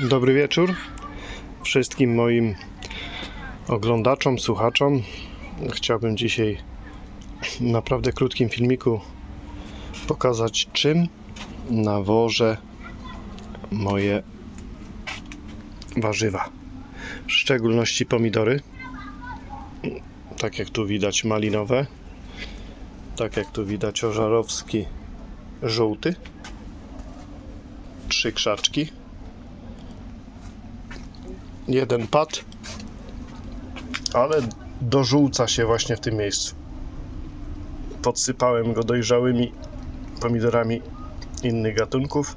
Dobry wieczór wszystkim moim oglądaczom, słuchaczom. Chciałbym dzisiaj w naprawdę krótkim filmiku pokazać czym nawożę moje warzywa. W szczególności pomidory. Tak jak tu widać malinowe. Tak jak tu widać ożarowski żółty. Trzy krzaczki jeden pad, ale dożółca się właśnie w tym miejscu. Podsypałem go dojrzałymi pomidorami innych gatunków,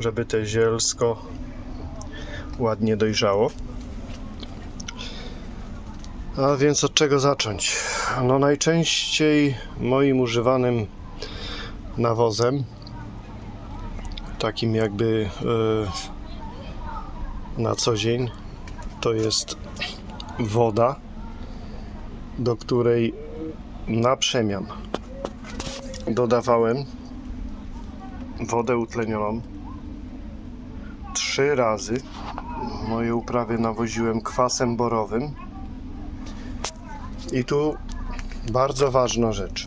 żeby te zielsko ładnie dojrzało. A więc od czego zacząć? No najczęściej moim używanym nawozem, takim jakby e, na co dzień to jest woda, do której na przemian dodawałem wodę utlenioną trzy razy. Moje uprawy nawoziłem kwasem borowym. I tu bardzo ważna rzecz.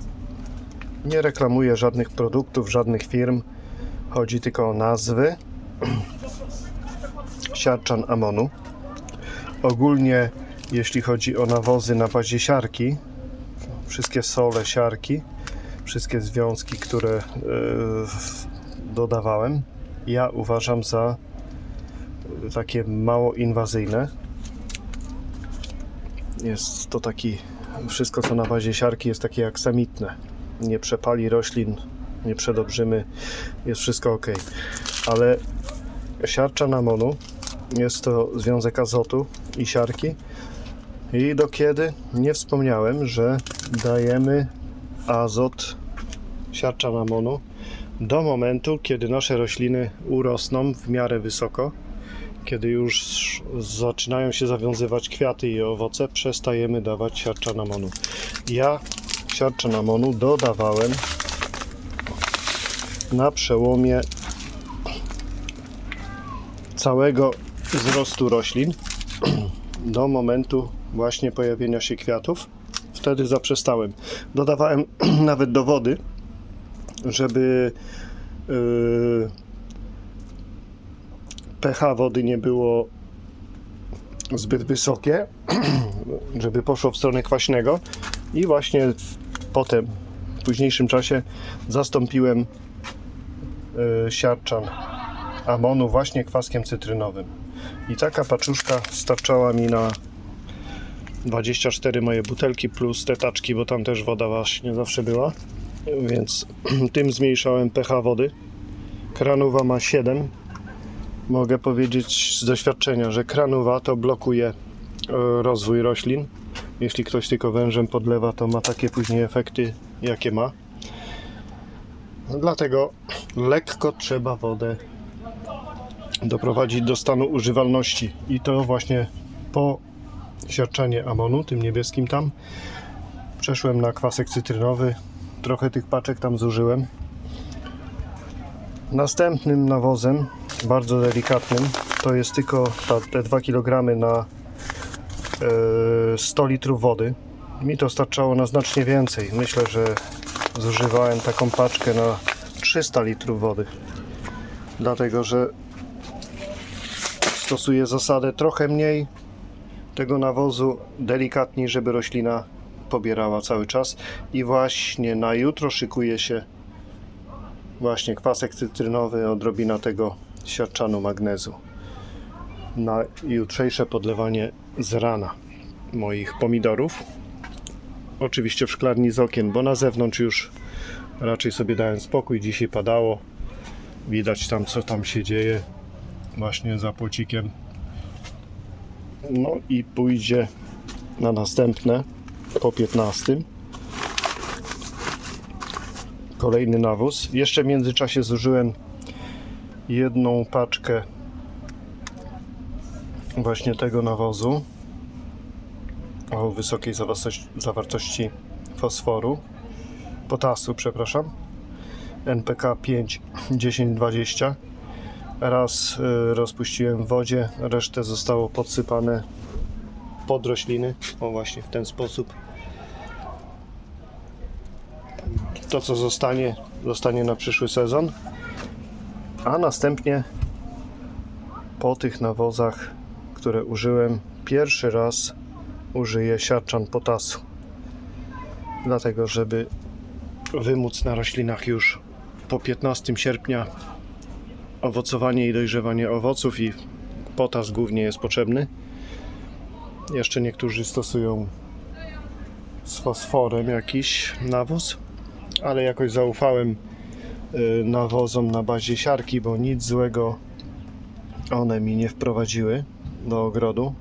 Nie reklamuję żadnych produktów, żadnych firm. Chodzi tylko o nazwy siarczan amonu. Ogólnie, jeśli chodzi o nawozy na bazie siarki, wszystkie sole siarki, wszystkie związki, które e, dodawałem, ja uważam za takie mało inwazyjne. Jest to taki, wszystko co na bazie siarki jest takie aksamitne. Nie przepali roślin, nie przedobrzymy, jest wszystko ok. Ale siarczan amonu jest to związek azotu i siarki. I do kiedy nie wspomniałem, że dajemy azot siarczan amonu do momentu, kiedy nasze rośliny urosną w miarę wysoko. Kiedy już zaczynają się zawiązywać kwiaty i owoce, przestajemy dawać siarczan amonu. Ja siarczan amonu dodawałem na przełomie całego wzrostu roślin do momentu właśnie pojawienia się kwiatów. Wtedy zaprzestałem. Dodawałem nawet do wody, żeby yy, pH wody nie było zbyt wysokie, żeby poszło w stronę kwaśnego i właśnie potem w późniejszym czasie zastąpiłem yy, siarczan amonu właśnie kwaskiem cytrynowym. I taka paczuszka starczała mi na 24 moje butelki plus te taczki, bo tam też woda właśnie zawsze była. Więc tym zmniejszałem pH wody. Kranuwa ma 7. Mogę powiedzieć z doświadczenia, że kranuwa to blokuje e, rozwój roślin. Jeśli ktoś tylko wężem podlewa, to ma takie później efekty, jakie ma. Dlatego lekko trzeba wodę doprowadzić do stanu używalności. I to właśnie po siarczanie amonu, tym niebieskim tam przeszłem na kwasek cytrynowy. Trochę tych paczek tam zużyłem. Następnym nawozem bardzo delikatnym to jest tylko ta, te 2 kg na e, 100 litrów wody. Mi to starczało na znacznie więcej. Myślę, że zużywałem taką paczkę na 300 litrów wody. Dlatego, że stosuję zasadę trochę mniej tego nawozu, delikatniej, żeby roślina pobierała cały czas. I właśnie na jutro szykuje się właśnie kwasek cytrynowy, odrobina tego siarczanu magnezu. Na jutrzejsze podlewanie z rana moich pomidorów. Oczywiście w szklarni z okien, bo na zewnątrz już raczej sobie dałem spokój. Dzisiaj padało. Widać tam, co tam się dzieje właśnie za płocikiem. No i pójdzie na następne po 15. Kolejny nawóz. Jeszcze w międzyczasie zużyłem jedną paczkę właśnie tego nawozu o wysokiej zawartości, fosforu, potasu, przepraszam, NPK 5 10 20 raz y, rozpuściłem w wodzie, resztę zostało podsypane pod rośliny. O właśnie w ten sposób. To co zostanie, zostanie na przyszły sezon. A następnie po tych nawozach, które użyłem, pierwszy raz użyję siarczan potasu. Dlatego, żeby wymóc na roślinach już po 15 sierpnia owocowanie i dojrzewanie owoców i potas głównie jest potrzebny. Jeszcze niektórzy stosują z fosforem jakiś nawóz, ale jakoś zaufałem y, nawozom na bazie siarki, bo nic złego one mi nie wprowadziły do ogrodu.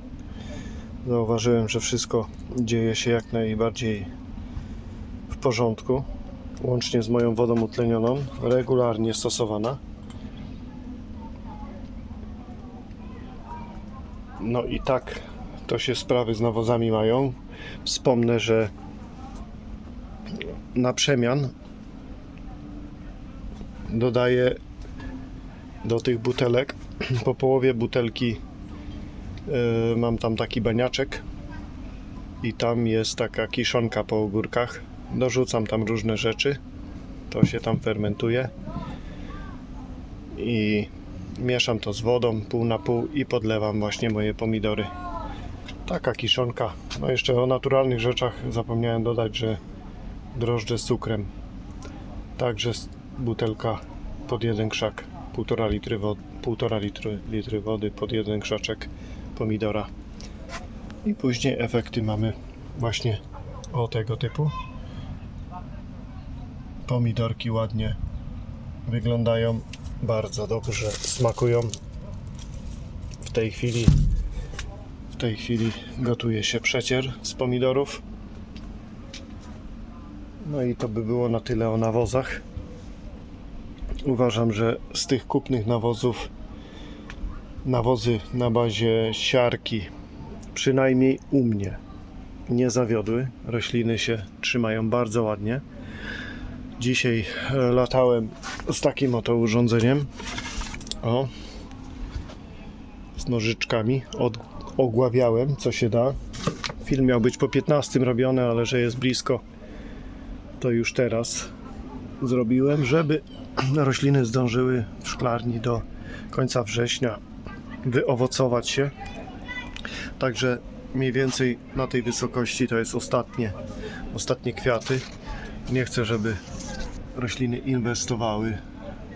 Zauważyłem, że wszystko dzieje się jak najbardziej w porządku, łącznie z moją wodą utlenioną, regularnie stosowana. No i tak to się sprawy z nawozami mają. Wspomnę, że na przemian dodaję do tych butelek po połowie butelki yy, mam tam taki baniaczek i tam jest taka kiszonka po ogórkach. Dorzucam tam różne rzeczy. To się tam fermentuje. I mieszam to z wodą pół na pół i podlewam właśnie moje pomidory. Taka kiszonka. No jeszcze o naturalnych rzeczach zapomniałem dodać, że drożdże z cukrem. Także butelka pod jeden krzak. Półtora litry, wo- półtora litry, litry wody pod jeden krzaczek pomidora. I później efekty mamy właśnie o tego typu. Pomidorki ładnie wyglądają, bardzo dobrze smakują. W tej chwili w tej chwili gotuje się przecier z pomidorów. No i to by było na tyle o nawozach. Uważam, że z tych kupnych nawozów nawozy na bazie siarki przynajmniej u mnie nie zawiodły. Rośliny się trzymają bardzo ładnie. Dzisiaj e, latałem z takim oto urządzeniem. O. Z nożyczkami. Od, ogławiałem, co się da. Film miał być po 15 robiony, ale że jest blisko, to już teraz zrobiłem, żeby rośliny zdążyły w szklarni do końca września wyowocować się. Także mniej więcej na tej wysokości to jest ostatnie, ostatnie kwiaty. Nie chcę, żeby rośliny inwestowały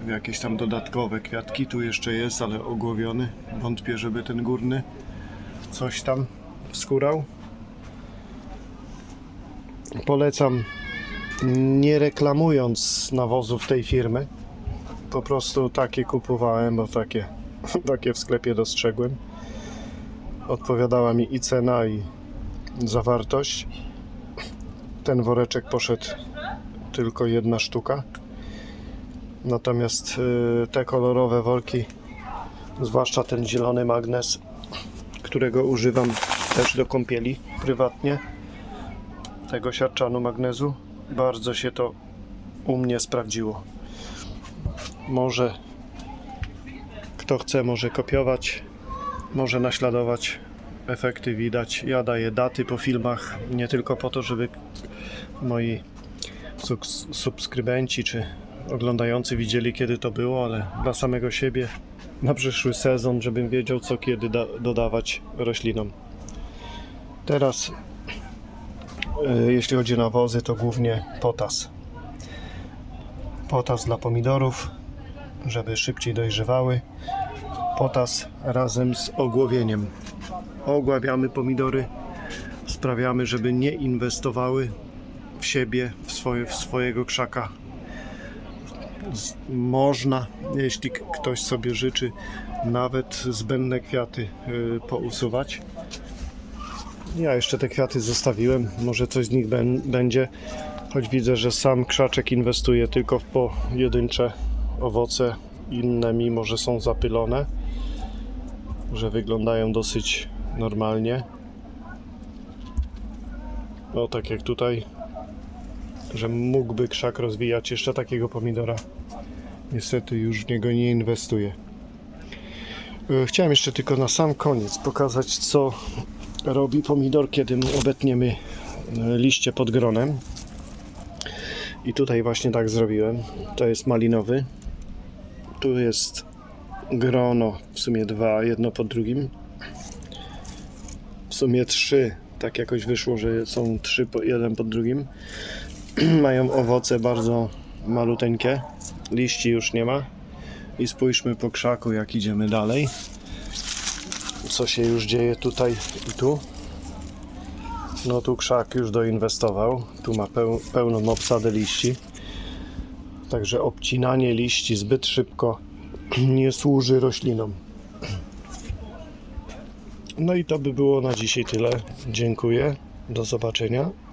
w jakieś tam dodatkowe kwiatki. Tu jeszcze jest, ale ogłowiony. Wątpię, żeby ten górny coś tam wskórał. Polecam nie reklamując nawozów tej firmy. Po prostu takie kupowałem, bo takie, takie w sklepie dostrzegłem. Odpowiadała mi i cena, i zawartość. Ten woreczek poszedł tylko jedna sztuka. Natomiast y, te kolorowe worki, zwłaszcza ten zielony magnes, którego używam też do kąpieli prywatnie, tego siarczanu magnezu, bardzo się to u mnie sprawdziło. Może kto chce, może kopiować, może naśladować. Efekty widać. Ja daję daty po filmach, nie tylko po to, żeby moi subskrybenci czy oglądający widzieli, kiedy to było, ale dla samego siebie na przyszły sezon, żebym wiedział, co kiedy da- dodawać roślinom. Teraz E, Jeśli chodzi o nawozy, to głównie potas. Potas dla pomidorów, żeby szybciej dojrzewały. Potas razem z ogłowieniem. Ogławiamy pomidory, sprawiamy, żeby nie inwestowały w siebie, w, swoje, w swojego krzaka. Można, jeśli ktoś sobie życzy, nawet zbędne kwiaty y, pousuwać. Ja jeszcze te kwiaty zostawiłem, może coś z nich bę- będzie, choć widzę, że sam krzaczek inwestuje tylko w pojedyncze owoce, inne mimo, że są zapylone, że wyglądają dosyć normalnie. O, tak jak tutaj, że mógłby krzak rozwijać jeszcze takiego pomidora. Niestety już w niego nie inwestuję. E, Chciałem jeszcze tylko na sam koniec pokazać, co robi pomidor, kiedy obetniemy e, liście pod gronem. I tutaj właśnie tak zrobiłem. To jest malinowy. Tu jest grono, w sumie dwa, jedno pod drugim. W sumie trzy. Tak jakoś wyszło, że są trzy, jeden pod drugim. Mają owoce bardzo maluteńkie. Liści już nie ma. I spójrzmy po krzaku, jak idziemy dalej. Co się już dzieje tutaj i tu. No tu krzak już doinwestował. Tu ma peł, pełną obsadę liści. Także obcinanie liści zbyt szybko nie służy roślinom. No i to by było na dzisiaj tyle. Dziękuję. Do zobaczenia.